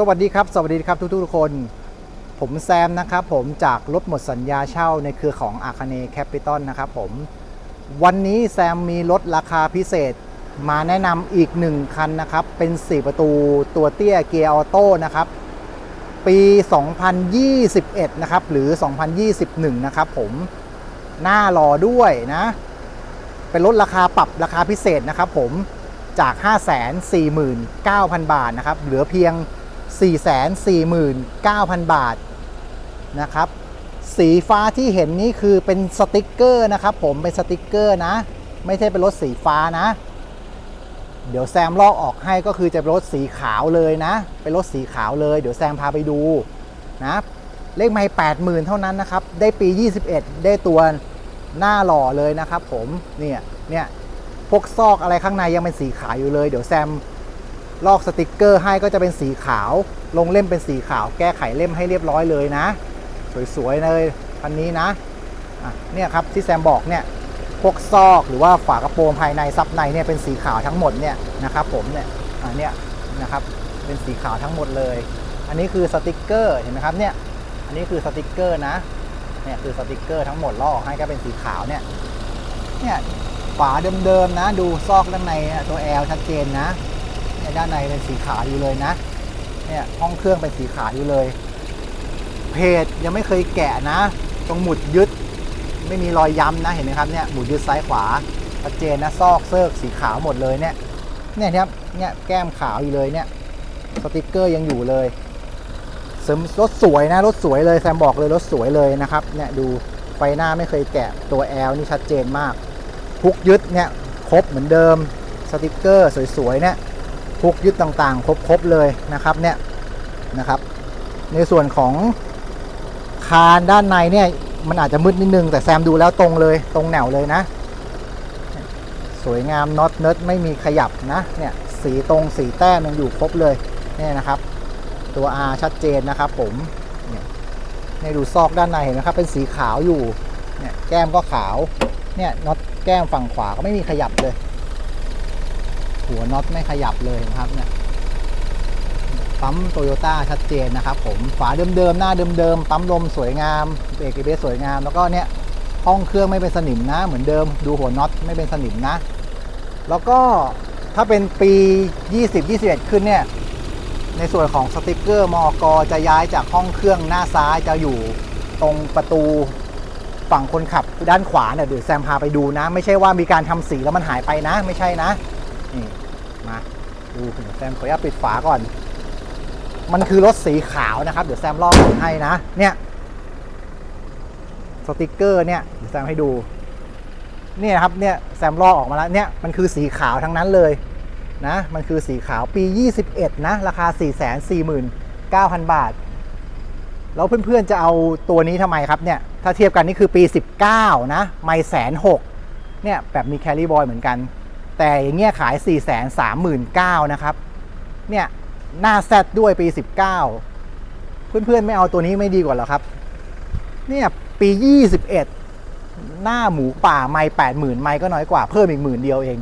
สวัสดีครับ สวัสดีครับทุกๆทุกคน ผมแซมนะครับผมจากรถหมดสัญญาเช่าในเครือของอาคาเนแคปิตอลนะครับผม วันนี้แซมมีรถราคาพิเศษมาแนะนำอีกหนึ่งคันนะครับ เป็น 4 ประตูตัวเตี้ยเกียร์ออโต้นะครับ ปี 2021 นะครับ หรือ 2021 นะครับผมหน้ารอด้วยนะ เป็นรถราคาปรับราคาพิเศษนะครับผมจาก 549,000 บาทนะครับ เหลือเพียง 449,000 บาทนะครับ สีฟ้าที่เห็นนี่คือเป็นสติกเกอร์นะครับ ผมเป็นสติกเกอร์นะ ไม่ใช่เป็นรถสีฟ้านะ เดี๋ยวแซมลอกออกให้ก็คือจะเป็นรถสีขาวเลยนะ เป็นรถสีขาวเลย เดี๋ยวแซมพาไปดูนะเลขไม่แปดหมื่นเท่านั้นนะครับ ได้ปี 21 ได้ตัวหน้าหล่อเลยนะครับผม เนี่ย เนี่ย พวกซอกอะไรข้างในยังเป็นสีขาวอยู่เลย เดี๋ยวแซม ลอกสติกเกอร์ให้ก็จะเป็นสีขาว ลงเล่มเป็นสีขาว แก้ไขเล่มให้เรียบร้อยเลยนะ สวยๆเลยคันนี้นะะเนี่ยครับที่แซมบอกเนี่ยพวกซอกหรือว่าฝากระโปรงภายในซับในเนี่ยเป็นสีขาวทั้งหมดเนี่ยนะครับผมเนี่ยอันเนี้ยนะครับเป็นสีขาวทั้งหมดเลย อันนี้คือสติกเกอร์เห็นไหมครับเนี่ยอันนี้คือสติกเกอร์นะเนี่ยคือสติกเกอร์ทั้งหมดลอกให้ก็เป็นสีขาวเนี่ยเนี่ยฝาเดิมๆนะ ดูซอกด้านในตัว L ชัดเจนนะ ด้านในเป็นสีขาวอยู่เลยนะ เนี่ยห้องเครื่องเป็นสีขาวอยู่เลย เพจยังไม่เคยแกะนะ ตรงหมุดยึด ไม่มีรอยย้ำนะเห็นไหมครับเนี่ยหมุดยึดซ้ายขวาชัดเจนนะซอกเซิร์กสีขาวหมดเลยเนี่ย เนี่ยครับเนี่ยแก้มขาวอยู่เลยเนี่ยสติกเกอร์ยังอยู่เลยเสริมรถสวยนะรถสวยเลยแซมบอกเลยรถสวยเลยนะครับเนี่ยดูไฟหน้าไม่เคยแกะตัว L นี่ชัดเจนมาก พุกยึดเนี่ยครบเหมือนเดิมสติกเกอร์สวยๆเนี่ย พุกยึดต่างๆ ครบๆเลยนะครับเนี่ยนะครับ ในส่วนของคานด้านในเนี่ยมันอาจจะมืดนิดนึง แต่แซมดูแล้วตรงเลยตรงแนวเลยนะ สวยงามน็อตเนิร์ดไม่มีขยับนะเนี่ยสีตรงสีแต้มยังอยู่ครบเลยเนี่ยนะครับ ตัว R ชัดเจนนะครับ ผมเนี่ยในดูซอกด้านในเห็นไหมครับ เป็นสีขาวอยู่เนี่ยแก้มก็ขาวเนี่ยน็อตแก้มฝั่งขวาก็ไม่มีขยับเลย หัวน็อตไม่ขยับเลยนะครับเนี่ยปั๊มโตโยต้าชัดเจนนะครับ ผมฝาเดิมๆหน้าเดิมๆปั๊มลมสวยงามเบรกเบสสวยงาม แล้วก็เนี่ยห้องเครื่องไม่เป็นสนิมนะ เหมือนเดิมดูหัวน็อตไม่เป็นสนิมนะ แล้วก็ถ้าเป็นปี 20-21 ขึ้นเนี่ยในส่วนของสติกเกอร์มอกจะย้ายจากห้องเครื่องหน้าซ้ายจะอยู่ตรงประตูฝั่งคนขับด้านขวาเนี่ยเดี๋ยวแซมพาไปดูนะ ไม่ใช่ว่ามีการทำสีแล้วมันหายไปนะ ไม่ใช่นะ นี่มาดูเดี๋ยวแซมขออนุญาตปิดฝาก่อน มันคือรถสีขาวนะครับ เดี๋ยวแซมลอกให้นะ เนี่ยสติกเกอร์เนี่ยเดี๋ยวแซมให้ดู เนี่ยครับเนี่ยแซมลอกออกมาแล้วเนี่ยมันคือสีขาวทั้งนั้นเลยนะมันคือสีขาวปี 21 นะ ราคา 449,000 บาท แล้วเพื่อนๆจะเอาตัวนี้ทำไมครับเนี่ยถ้าเทียบกันนี่คือปี 19 นะ ไม่แสนหกเนี่ยแบบมีแคลรี่บอยเหมือนกัน แต่อย่างเงี้ยขาย 439,000นะครับ เนี่ยหน้าแซดด้วยปี 19 เพื่อนๆไม่เอาตัวนี้ไม่ดีกว่าเหรอครับ เนี่ยปี 21 หน้าหมูป่าไม่80,000 ไม่ก็น้อยกว่าเพิ่มอีกหมื่นเดียวเอง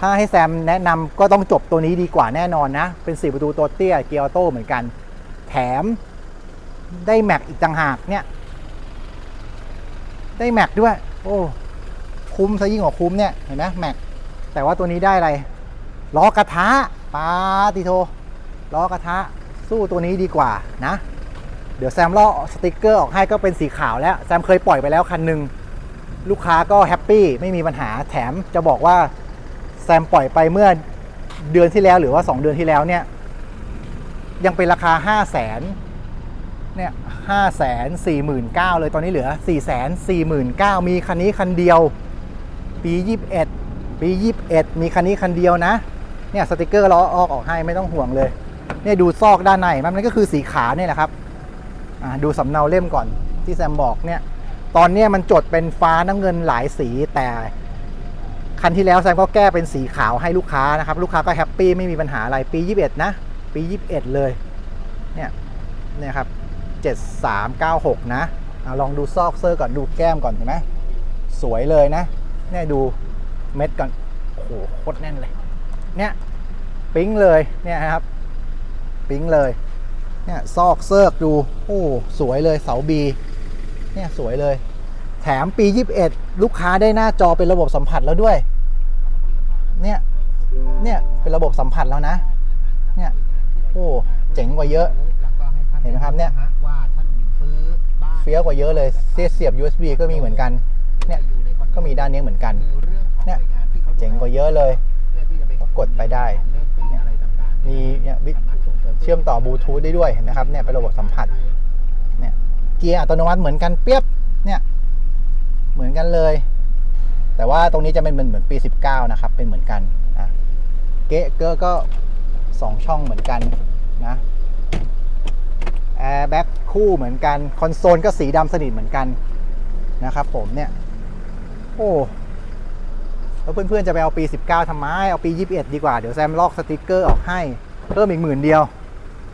ถ้าให้แซมแนะนำก็ต้องจบตัวนี้ดีกว่าแน่นอนนะ เป็น 4 ประตูตัวเตี้ยเกียร์ออโต้เหมือนกัน แถมได้แม็กอีกต่างหากเนี่ยได้แม็กด้วย โอ้ คุ้มซะยิ่งกว่าคุ้มเนี่ย เห็นไหมแม็ก แต่ว่าตัวนี้ได้อะไรล้อกระทะปาติโทล้อกระทะสู้ตัวนี้ดีกว่านะ เดี๋ยวแซมลอสติกเกอร์ออกให้ก็เป็นสีขาวแล้ว แซมเคยปล่อยไปแล้วคันหนึ่งลูกค้าก็แฮปปี้ไม่มีปัญหาแถมจะบอกว่าแซมปล่อยไปเมื่อเดือนที่แล้วหรือว่า 2 เดือนที่แล้วเนี่ย ยังเป็นราคา 5 0 0แสนเนี่ยห้าแสนสี่หมื่นเก้าเลยตอนนี้เหลือ4ี่แสนสี่หมื่นเก้ามีคันนี้คันเดียว ปี21 ปี 21 มีคันนี้คันเดียวนะ เนี่ยสติกเกอร์ล้อออกออกให้ไม่ต้องห่วงเลย เนี่ยดูซอกด้านในมันก็คือสีขาวเนี่ยแหละครับอ่าดูสำเนาเล่มก่อนที่แซมบอกเนี่ย ตอนเนี้ยมันจดเป็นฟ้าน้ำเงินหลายสีแต่คันที่แล้วแซมก็แก้เป็นสีขาวให้ลูกค้านะครับ ลูกค้าก็แฮปปี้ไม่มีปัญหาอะไรปี 21 นะ ปี 21 เลย เนี่ยเนี่ยครับ 7396 นะอลองดูซอกเซอร์ก่อนดูแก้มก่อนเห็นไหมสวยเลยนะ เนี่ยดู เม็ดก่อนโอ้โหโคตรแน่นเลย เนี่ยปิ๊งเลยเนี่ยครับ ปิ๊งเลยเนี่ยซอกเซิร์กดูโอ้สวยเลยเสาบีเนี่ยสวยเลย แถมปี 21 ลูกค้าได้หน้าจอเป็นระบบสัมผัสแล้วด้วย เนี่ยเนี่ยเป็นระบบสัมผัสแล้วนะ เนี่ยโอ้เจ๋งกว่าเยอะ เห็นไหมครับเนี่ยเฟี้ยวกว่าเยอะเลยเสียบ USB ก็มีเหมือนกัน เนี่ยก็มีด้านนี้เหมือนกัน เนี่ยเจ๋งกว่าเยอะเลยก็กดไปได้ มีเนี่ยเชื่อมต่อบลูทูธได้ด้วยนไหมครับเนี่ยเป็นระบบสัมผัสเนี่ยเกียร์อัตโนมัติเหมือนกันเปียบเนี่ยเหมือนกันเลย แต่ว่าตรงนี้จะเป็นเหมือนปี 19 นะครับ เป็นเหมือนกันนะเกะเกอก็สองช่องเหมือนกันนะแอร์แบ็คคู่เหมือนกัน คอนโซลก็สีดำสนิทเหมือนกันนะครับผมเนี่ย โอ้ แล้วเพื่อนๆจะไปเอาปี 19ทำไมเอาปี 21 ดีกว่า เดี๋ยวแซมลอกสติกเกอร์ออกให้ เพิ่มอีกหมื่นเดียว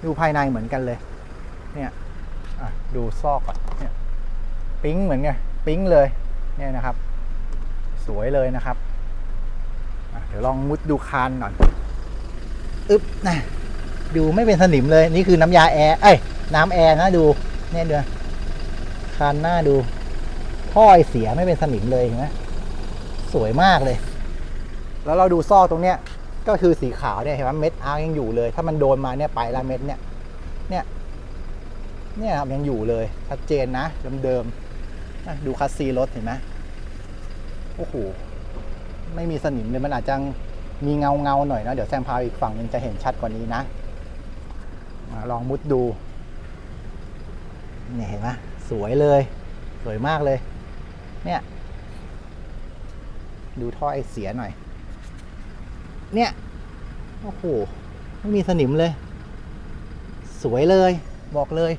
ดูภายในเหมือนกันเลย เนี่ยดูซอกก่อนเนี่ยปิ๊งเหมือนไงปิ๊งเลยเนี่ยนะครับ สวยเลยนะครับเดี๋ยวลองมุดดูคานก่อนอึ๊บนะดูไม่เป็นสนิมเลยนี่คือน้ำยาแอร์เอ้ยน้ำแอร์นะดูเนี่ยเดือคานหน้าดูท่อไอเสียไม่เป็นสนิมเลยเห็นไหม สวยมากเลย แล้วเราดูซอกตรงเนี้ยก็คือสีขาวเนี่ยเห็นไหมเม็ดอาร์ยังอยู่เลย ถ้ามันโดนมาเนี่ยไปละเม็ดเนี่ย เนี่ย เนี่ยครับยังอยู่เลยชัดเจนนะเดิมๆอะดูคัสซีรถเห็นไหมโอ้โหไม่มีสนิมเลยมันอาจจะมีเงาเงาหน่อยนะ เดี๋ยวแซมพาอีกฝั่งหนึงจะเห็นชัดกว่านี้นะลองมุดดูเนี่ยเห็นไหมสวยเลย สวยมากเลย เนี่ย ดูท่อไอเสียหน่อย เนี่ย โอ้โห ไม่มีสนิมเลย สวยเลย บอกเลย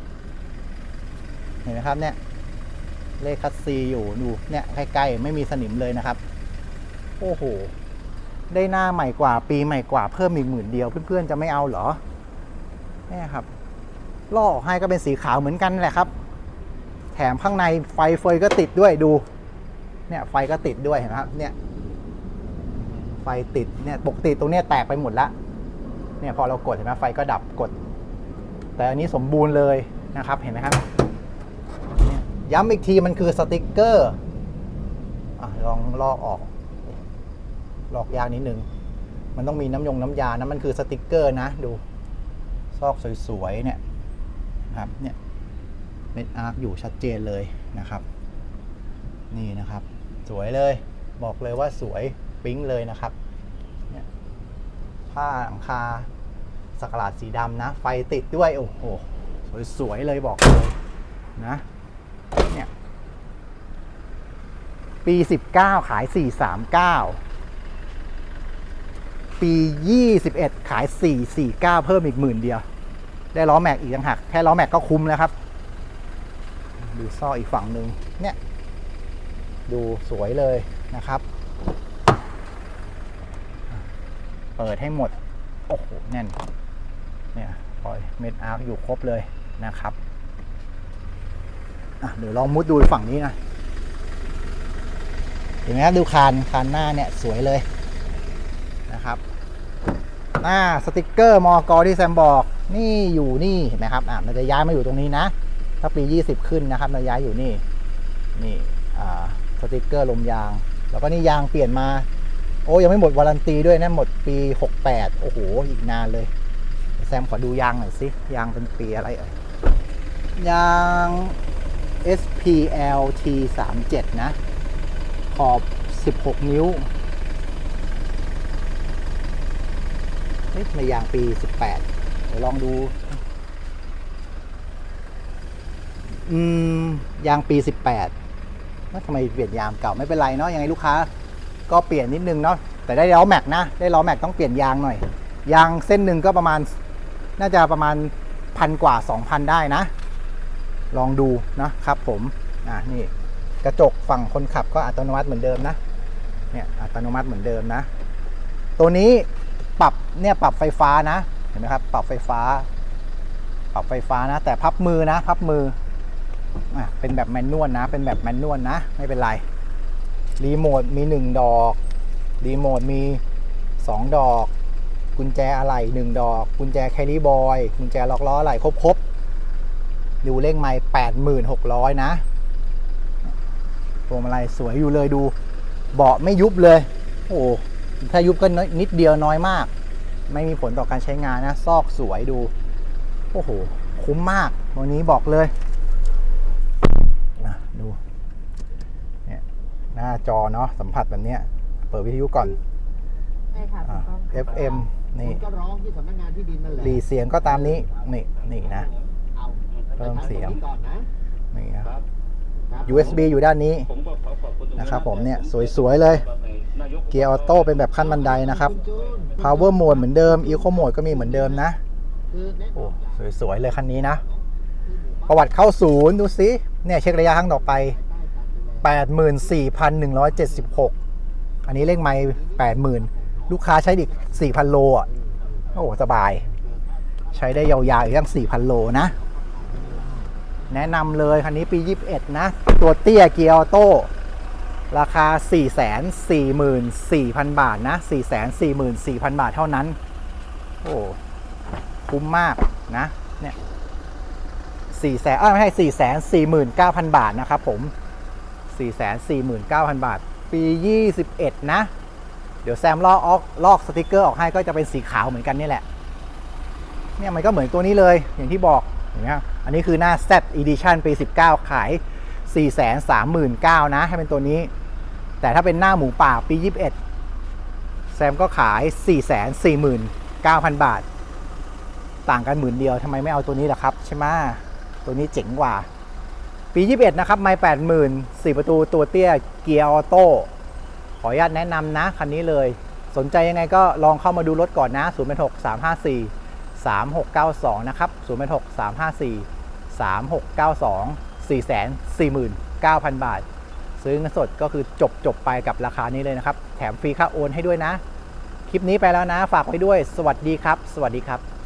เห็นไหมครับเนี่ย เลขคัสซีอยู่ ดูเนี่ยใกล้ๆไม่มีสนิมเลยนะครับ โอ้โห ได้หน้าใหม่กว่าปีใหม่กว่าเพิ่มอีกหมื่นเดียวเพื่อนๆจะไม่เอาเหรอนี่ครับล่อออกให้ก็เป็นสีขาวเหมือนกันแหละครับ แถมข้างในไฟเฟยก็ติดด้วยดู เนี่ยไฟก็ติดด้วยเห็นไหมครับ เนี่ย ไฟติดเนี่ยปกติตรงเนี้ยแตกไปหมดละเนี่ยพอเรากดเห็นไหมไฟก็ดับกด แต่อันนี้สมบูรณ์เลยนะครับเห็นไหมครับ ย้ำอีกทีมันคือสติกเกอร์อลองลอกออกลอกยากนิดนึง มันต้องมีน้ำยงน้ำยานะมันคือสติกเกอร์นะดูซอกสวยๆเนี่ยครับเนี่ยเม็ดอาร์คอยู่ชัดเจนเลยนะครับ นี่นะครับ สวยเลย บอกเลยว่าสวยปิ๊งเลยนะครับเนี่ยผ้าหลังคาสักหลาดสีดำนะ ไฟติดด้วย โอ้โห สวยๆเลยบอกเลยนะเนี่ยปี 19 ขาย 439 ปี 21 ขาย 449 เพิ่มอีกหมื่นเดียว ได้ล้อแม็กอีกต่างหากแค่ล้อแม็กก็คุ้มแล้วครับ ดูซ่ออีกฝั่งหนึ่งเนี่ย ดูสวยเลยนะครับ เปิดให้หมด โอ้โห แน่น เนี่ยปล่อยเม็ดอาร์คอยู่ครบเลยนะครับอะเดี๋ยวลองมุดดูฝั่งนี้นะเห็นไหมครับดูคานคานหน้าเนี่ยสวยเลยนะครับหน้าสติกเกอร์มอกอที่แซมบอกนี่อยู่นี่เห็นไหมครับอะมันจะย้ายมาอยู่ตรงนี้นะ ถ้าปี 20 ขึ้นนะครับมันย้ายอยู่นี่นี่อ่า สติกเกอร์ลมยาง แล้วก็นี่ยางเปลี่ยนมา โอ้ยังไม่หมดวารันตีด้วยนะหมดปี 68 โอ้โห อีกนานเลย แซมขอดูยางหน่อยสิ ยางเป็นปีอะไรเอ่ยยาง SPL T 3 7 นะ ขอบ 16 นิ้วเฮ้ยทำไมยางปี 18 เดี๋ยวลองดู อืม ยางปี 18 ว่าทำไมเปลี่ยนยางเก่าไม่เป็นไรเนาะยังไงลูกค้า ก็เปลี่ยนนิดนึงเนาะแต่ได้ล้อแม็กนะ ได้ล้อแม็กต้องเปลี่ยนยางหน่อย ยางเส้นหนึ่งก็ประมาณน่าจะประมาณพันกว่า 2,000 ได้นะ ลองดูนะครับผมอ่านี่กระจกฝั่งคนขับก็อัตโนมัติเหมือนเดิมนะเนี่ยอัตโนมัติเหมือนเดิมนะ ตัวนี้ปรับเนี่ยปรับไฟฟ้านะเห็นไหมครับ ปรับไฟฟ้า ปรับไฟฟ้านะ แต่พับมือนะ พับมือ เป็นแบบแมนนวลนะ เป็นแบบแมนนวลนะ ไม่เป็นไร รีโมทมี 1 ดอก รีโมทมี 2 ดอก กุญแจอะไรหนึ่งดอก กุญแจแคลรี่บอย กุญแจล็อกล้ออะไรครบครบดูเลขไม้แปดหมื่นหกร้อยนะพวงมาลัยสวยอยู่เลยดู เบาะไม่ยุบเลย โอ้ถ้ายุบก็น้อยนิดเดียวน้อยมาก ไม่มีผลต่อการใช้งานนะ ซอกสวยดู โอ้โห คุ้มมาก วันนี้บอกเลย น้าจอเนาะสัมผัสแบบเนี้ยเปิดวิทยุก่อนใช่ค่ะถูอะ กต้องค่ะ FM นี่คุณก็ร้องที่สำนักงานที่ดินนั่นแหละรีเสียงก็ตามนี้นี่นี่นะ เอาเพิ่มเสียง ไปทาตรนี้ก่อนนะนี่นะ ครับ USB อยู่ด้านนี้นะครับผมเนี่ยสวยๆเลย เกียร์ออโต้เป็นแบบขั้นบันไดนะครับ ณจูน Power Mode เหมือนเดิม Eco Mode ก็มีเหมือนเดิมนะ คือแนะนำ โอ้สวยๆเลยคันนี้นะ ประวัติเข้าศูนย์ดูซิเนี่ยเช็คระยะครั้งต่อไป 84,176 อันนี้เลขไม้80,000 ลูกค้าใช้อีก 4,000 โลอะ โอ้สบาย ใช้ได้ยาวๆอีกตั้ง 4,000 โลนะ แนะนำเลยคันนี้ปี 21 นะ ตัวเตี้ยเกียร์ออโต้ราคา 444,000 บาทนะ 444,000 บาทเท่านั้น โอ้ คุ้มมากนะ เนี่ยสี่แสนเอ้ยไม่ใช่สี่แสนสี่หมื่นเก้าพันบาทนะครับผม สี่แสนสี่หมื่นเก้าพันบาท ปียี่สิบเอ็ดนะ เดี๋ยวแซมลอกออกลอกสติกเกอร์ออกให้ก็จะเป็นสีขาวเหมือนกันนี่แหละ เนี่ยมันก็เหมือนตัวนี้เลยอย่างที่บอกเห็นไหมอันนี้คือหน้า Z Edition ปี 19 ขาย 4 3 9 0 0 0นะ ให้เป็นตัวนี้ แต่ถ้าเป็นหน้าหมูป่าปี 21 แซมก็ขาย 4 4 9 0 0 0 บาท ต่างกันหมื่นเดียวทำไมไม่เอาตัวนี้ล่ะครับ ใช่ไหมตัวนี้เจ๋งกว่า ปี 21 นะครับ ไม่ 80,000 4 ประตูตัวเตี้ยเกียร์ออโต้ขออนุญาตแนะนำนะ คันนี้เลย สนใจยังไงก็ลองเข้ามาดูรถก่อนนะ0 6 3 5 4 3 6 9 2 นะครับ0 6 3 5 4 3 6 9 2 4 4 9 0 0 0 บาท ซื้อเงินสดก็คือจบจบไปกับราคานี้เลยนะครับ แถมฟรีค่าโอนให้ด้วยนะ คลิปนี้ไปแล้วนะ ฝากไว้ด้วย สวัสดีครับ สวัสดีครับ